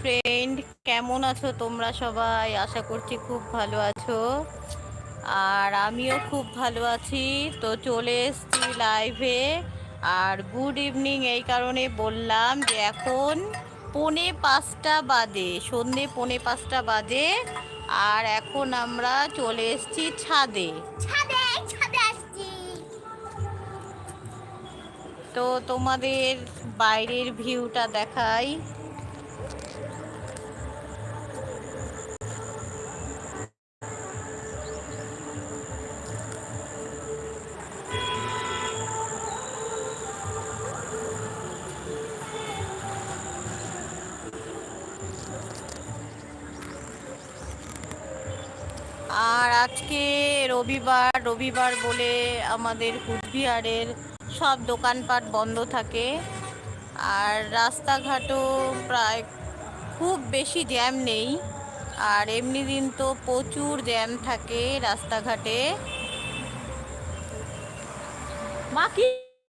Friend কেমন আছো তোমরা সবাই? আশা করছি খুব ভালো আছো। আর আমিও খুব ভালো আছি। তো চলে এসছি লাইভে আর গুড ইভিনিং এই কারণে বললাম যে এখন পৌনে পাঁচটা বাজে সন্ধে পৌনে পাঁচটা বাজে। আর এখন আমরা চলে এসছি ছাদে। তো তোমাদের বাইরের ভিউটা দেখাই। আজকে রবিবার রবিবার বলে আমাদের কুচবিহারের সব দোকানপাট বন্ধ থাকে। আর রাস্তাঘাটও প্রায় খুব বেশি জ্যাম নেই। আর এমনি দিন তো প্রচুর জ্যাম থাকে রাস্তাঘাটে। মা, কি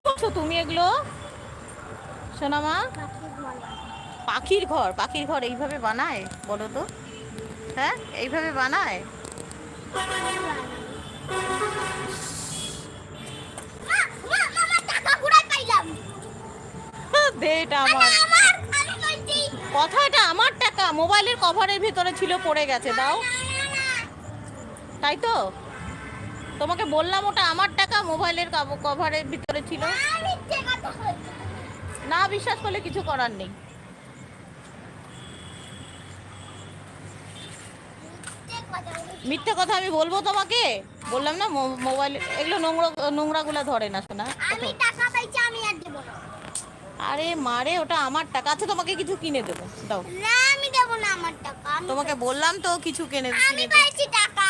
করছ তুমি এগুলো? শোনা মা? পাখির ঘর পাখির ঘর এইভাবে বানায় বলো তো? হ্যাঁ এইভাবে বানায়? দে এটা আমার কথা এটা আমার টাকা মোবাইলের কভারের ভিতরে ছিল পড়ে গেছে দাও। তাই তো? তোমাকে বললাম ওটা আমার টাকা মোবাইলের কভারের ভিতরে ছিল। না বিশ্বাস করলে কিছু করার নেই যে কথা বলছি। মিথ্যে কথা আমি বলব তোমাকে? বললাম না মোবাইল এগুলো নোংরা নোংরাগুলো ধরে না শোনা। আমি টাকা পাইছি আমি আর দেবো না। আরে মারে ওটা আমার টাকা আচ্ছা তোমাকে কিছু কিনে দেবো। দাও। না আমি দেবো না আমার টাকা তোমাকে বললাম তো কিছু কিনে আমি পাইছি টাকা।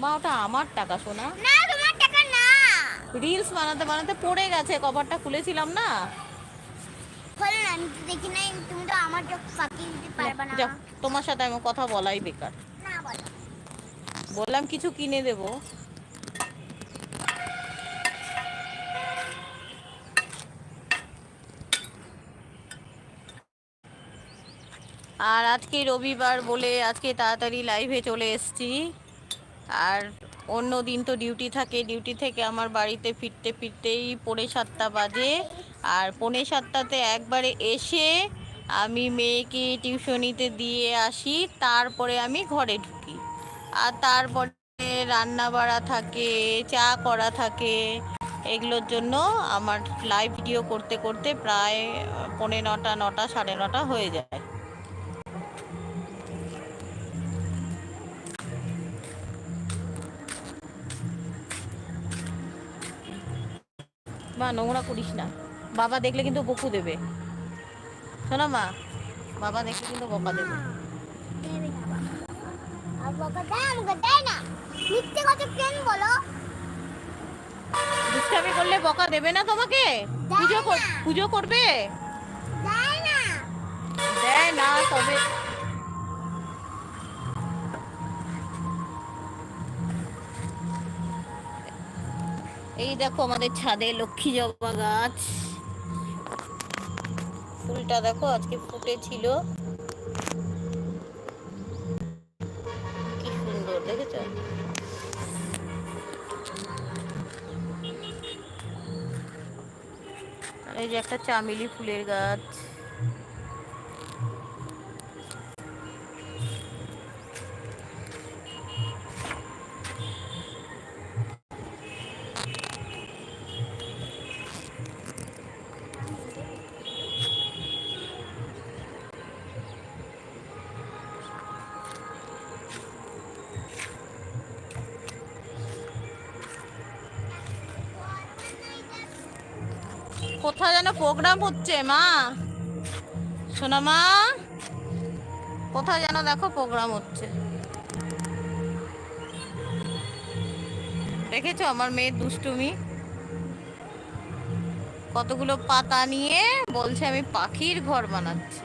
মা ওটা আমার টাকা শোনা। না তোমার টাকা না। রিলস বানাতে বানাতে পড়ে গেছে কভারটা খুলেছিলাম না। বলো না আমি তো দেখি নাই তুমি তো আমার চোখ ফাঁকি দিতে পারবে না। তোমার সাথে আমি কথা বলাই বেকার। না বলো। বললাম কিছু কিনে দেবো। আর আজকে রবিবার বলে আজকে তাড়াতাড়ি লাইভে চলে এসেছি। আর অন্য দিন তো ডিউটি থাকে ডিউটি থেকে আমার বাড়িতে ফিরতে ফিরতেই পৌনে সাতটা বাজে। আর পৌনে সাতটাতে একবারে এসে আমি মেয়েকে টিউশনিতে দিয়ে আসি, তারপরে আমি ঘরে ঢুকি। আর তারপরে রান্না বাড়া থাকে, চা করা থাকে। এগুলোর জন্য আমার লাইভ ভিডিও করতে করতে প্রায় পৌনে নটা নটা, সাড়ে নটা হয়ে যায়। মা, নোংরা করিস না। বাবা দেখলে কিন্তু বকু দেবে। শোনো মা, বাবা দেখলে কিন্তু বকা দেবে। দেবে না বাবা। আর বকা দেয় আমাকে দেয় না মিথ্যে কথা কেন বলো দুষ্টামি করলে বকা দেবে না তোমাকে? পুজো পুজো করবে? দেয় না। দেয় না তবে এই দেখো আমাদের ছাদে লক্ষ্মী জবা গাছ। ফুলটা দেখো আজকে ফুটেছিল। দেখেছ? এই যে একটা চামেলি ফুলের গাছ। কোথায় যেন প্রোগ্রাম হচ্ছে, মা? শোনা, মা। কোথায় যেন দেখো প্রোগ্রাম হচ্ছে। দেখেছ আমার মেয়ের দুষ্টুমি? কতগুলো পাতা নিয়ে বলছে আমি পাখির ঘর বানাচ্ছি।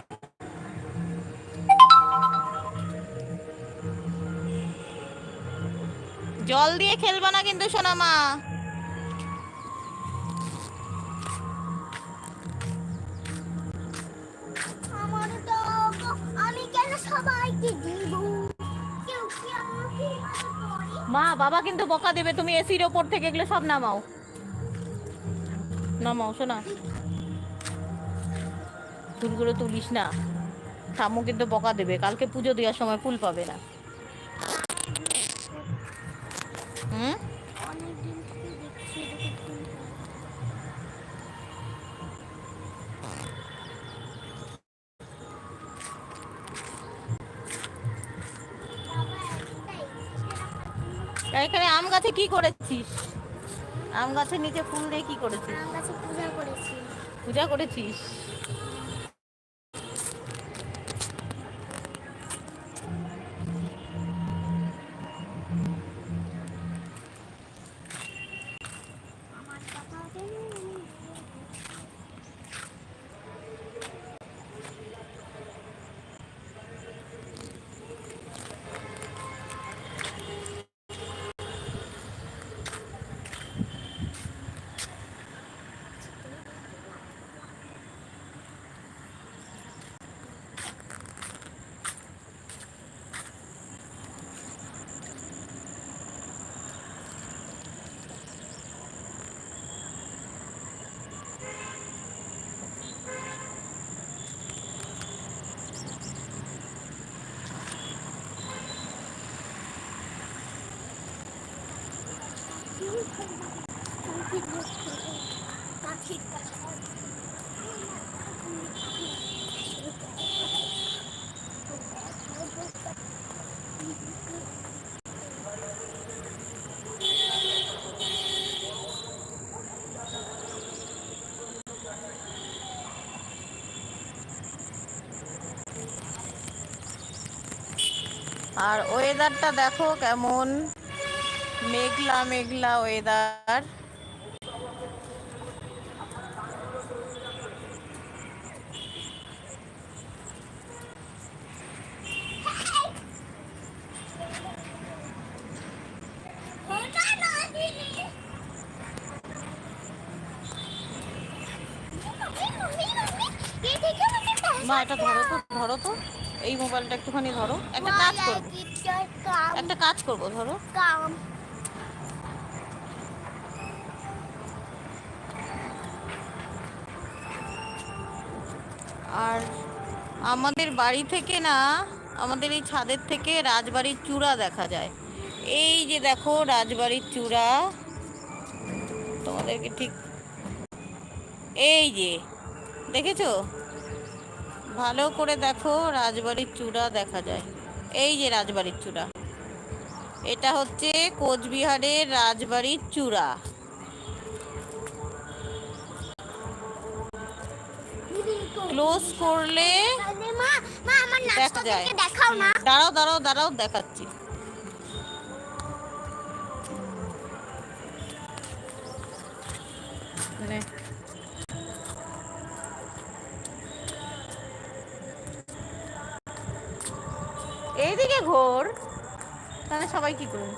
জল দিয়ে খেলবা না কিন্তু সোনা মা। মা, বাবা কিন্তু বকা দেবে, তুমি এসির ওপর থেকে এগুলো সব নামাও। নামাও, শোনা। ফুলগুলো তুলিস না। ঠাম্মু কিন্তু বকা দেবে, কালকে পুজো দেওয়ার সময় ফুল পাবে না। হুম? করেছিস আম গাছের নিচে ফুল দিয়ে কি করেছিস? আম গাছে পূজা করেছি। পূজা করেছিস? আর ওয়েদারটা দেখো কেমন। মেঘলা মেঘলা ওয়েদার মা এটা ধরো তো ধরো তো এই মোবাইলটা একটুখানি ধরো একটা কাজ করব একটা কাজ করব ধরো। কাম। আর আমাদের বাড়ি থেকে না আমাদের এই ছাদের থেকে রাজবাড়ির চূড়া দেখা যায়। এই যে দেখো রাজবাড়ির চূড়া। তোমাদেরকে ঠিক এই যে দেখেছ? ভালো করে দেখো রাজবাড়ির চূড়া দেখা যায়। এই যে রাজবাড়ির চূড়া। এটা হচ্ছে কোচবিহারের রাজবাড়ির চূড়া। ক্লোজ করলে দেখা যায়। দাঁড়াও দাঁড়াও দাঁড়াও দেখাচ্ছি। সবাই কি করুন?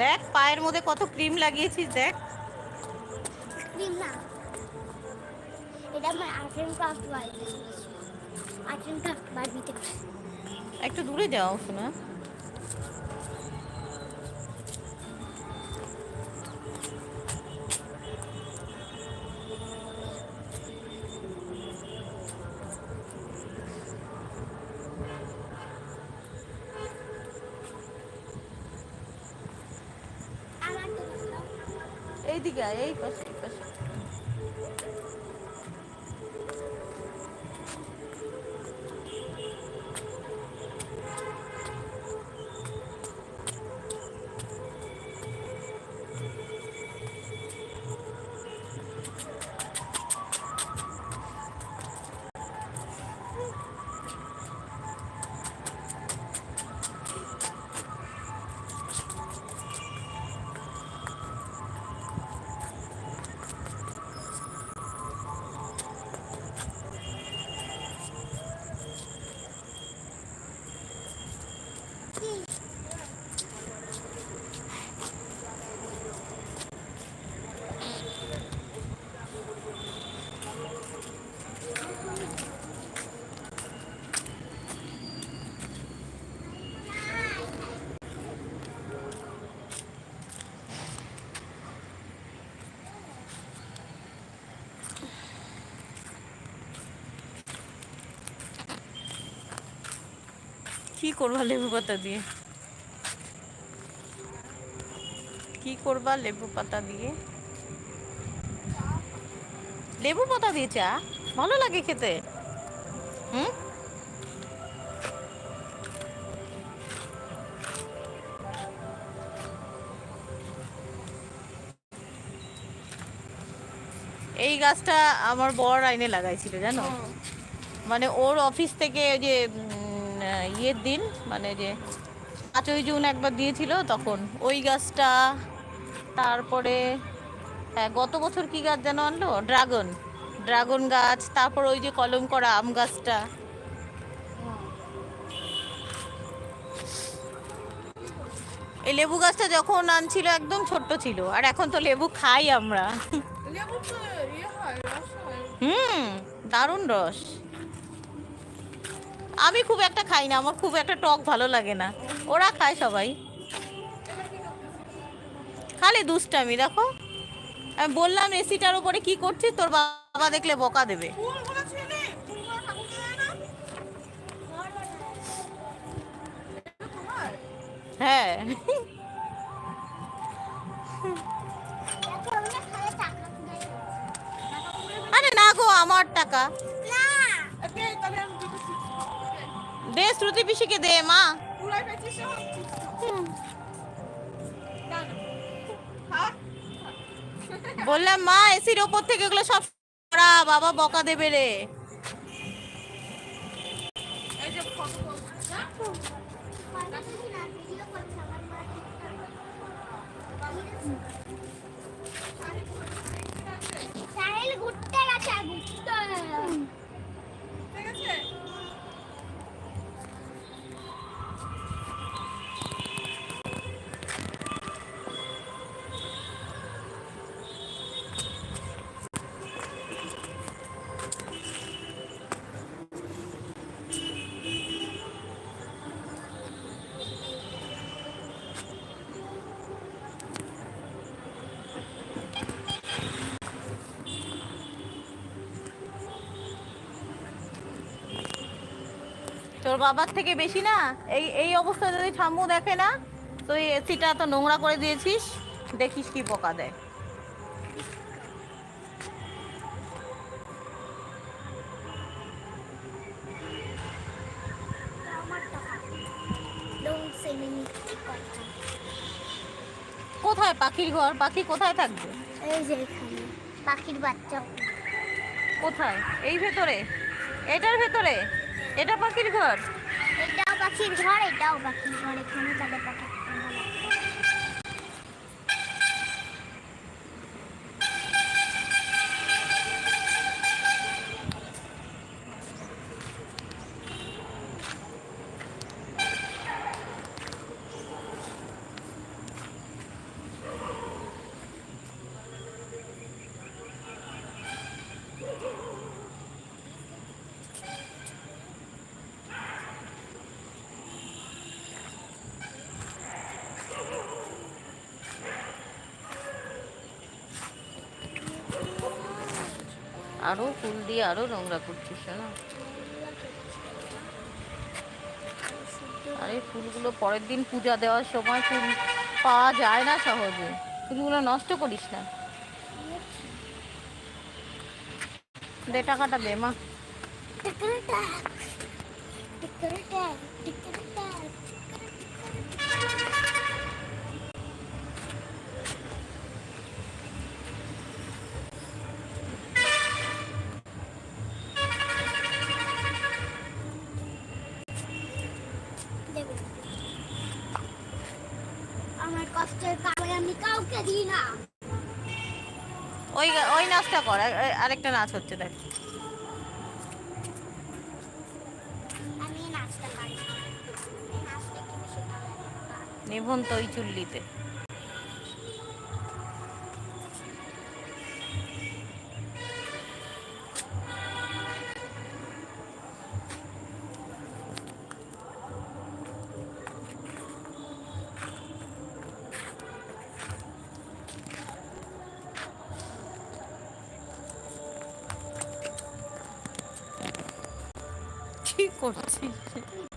দেখ পায়ের মধ্যে কত ক্রিম লাগিয়েছিস দেখ। ক্রিম না। এটা আমার আর্ট ক্রাফট বাড়িতে আর্ট অ্যান্ড ক্রাফট বাড়িতে একটু দূরে যাও শোনা কি করবা লেবু পাতা দিয়ে? কি করবা লেবু পাতা দিয়ে? লেবু পাতা দিয়ে চা? ভালো লাগে খেতে। হুম? এই গাছটা আমার বর আইনে লাগাইছিল জানো? মানে ওর অফিস থেকে ওই যে ইয়ের দিন মানে যে পাঁচই জুন একবার দিয়েছিল তখন। ওই গাছটা তারপরে হ্যাঁ গত বছর কি গাছ যেন আনলো? ড্রাগন। ড্রাগন গাছ তারপর ওই যে কলম করা আম গাছটা। এই লেবু গাছটা যখন আনছিল একদম ছোট্ট ছিল। আর এখন তো লেবু খাই আমরা। ইয়ে হুম দারুণ রস। আমি খুব একটা খাই না আমার খুব একটা টক ভালো লাগে না। ওরা খায় সবাই। খালি দুষ্টামি দেখো। আমি বললাম এসিটার উপরে কি করছিস তোর বাবা দেখলে বকা দেবে। হ্যাঁ। আরে না গো আমার টাকা। পুরাই পেয়েছিস না হ্যাঁ বললাম মা এসির ওপর থেকে এগুলো সব সরা, বাবা বকা দেবে রে। এই যে ফটো সাহেল ঘুরতে গেছে ঘুরতে। ঠিক আছে? বাবার থেকে বেশি না? এই এই অবস্থা যদি ঠাম্মু দেখে না তুই এসিটা তো নোংরা করে দিয়েছিস দেখিস কি পোকা দেয়। কোথায় পাখির ঘর? পাখি কোথায় থাকবে? এই যে এখানে পাখির বাচ্চা। কোথায়? এই ভেতরে? এটার ভেতরে? এটা পাখির ঘর? এটাও পাখির ঘর এটাও পাখির ঘর এখানে তাদের পাখি আরও ফুল দিয়ে আরও নোংরা করছিস না আরে, ফুলগুলো পরের দিন পূজা দেওয়ার সময় ফুল পাওয়া যায় না সহজে। ফুলগুলো নষ্ট করিস না। দে, টাকাটা দে, মা। ওই ওই নাচটা কর আর- আর- আরেকটা নাচ হচ্ছে দেখ। এই নাচটা পারি। কি করছিস?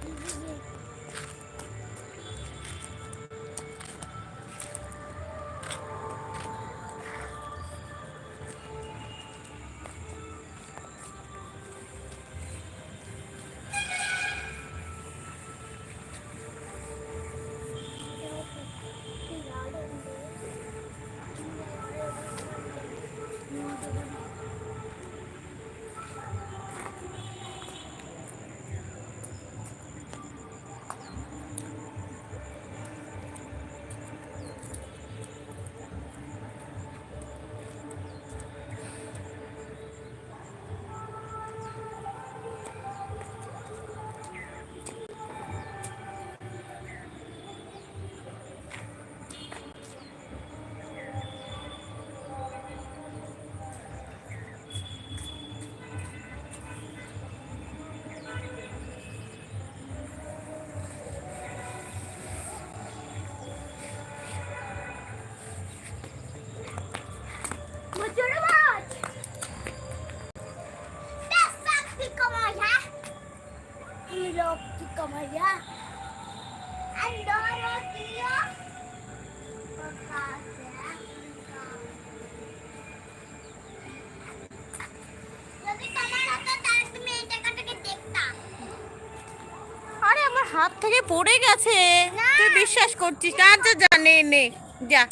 পড়ে গেছে না। তুই বিশ্বাস করছিস না আচ্ছা যা নে নে যা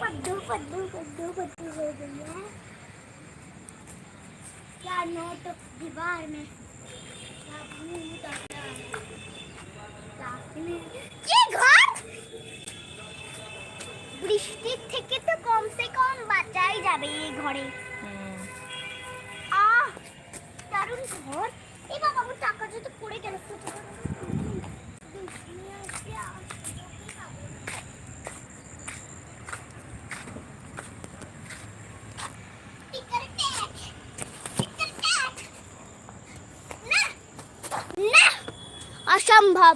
पद्दू पद्दू पद्दू पद्दू हो गई है क्या नोट दीवार में क्या भूत आता है তাহলে কি ঘর বৃষ্টির থেকে তো কমসে কম বাঁচাই যাবে এই ঘরে হুম। আহ দারুণ ঘর। বাবা আমার টাকা যদি পড়ে গেল অসম্ভব।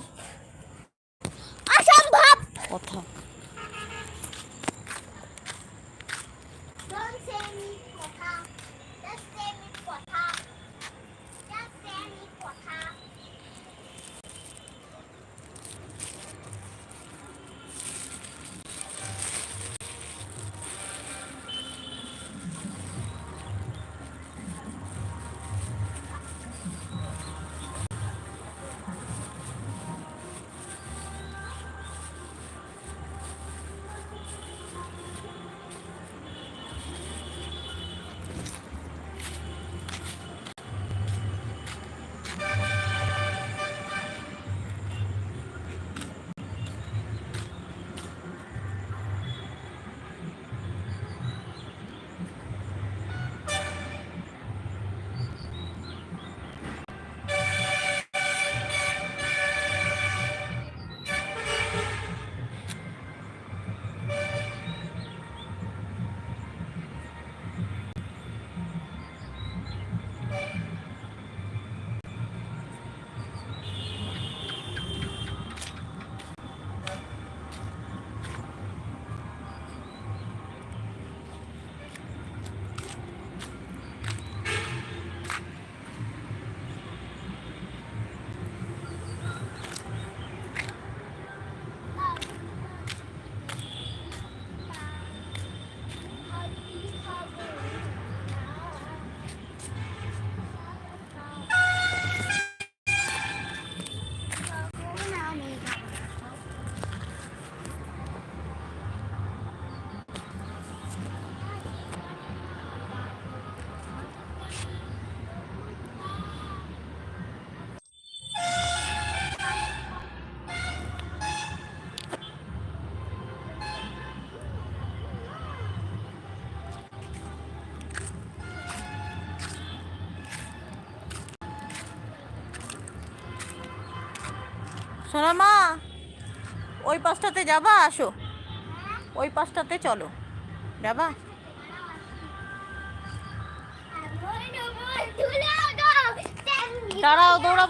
অসম্ভব। কথা। সোনা মা ওই পাশটাতে যাবা আসো। ওই পাশটাতে চলো। যাবা? দাঁড়াও দৌড়া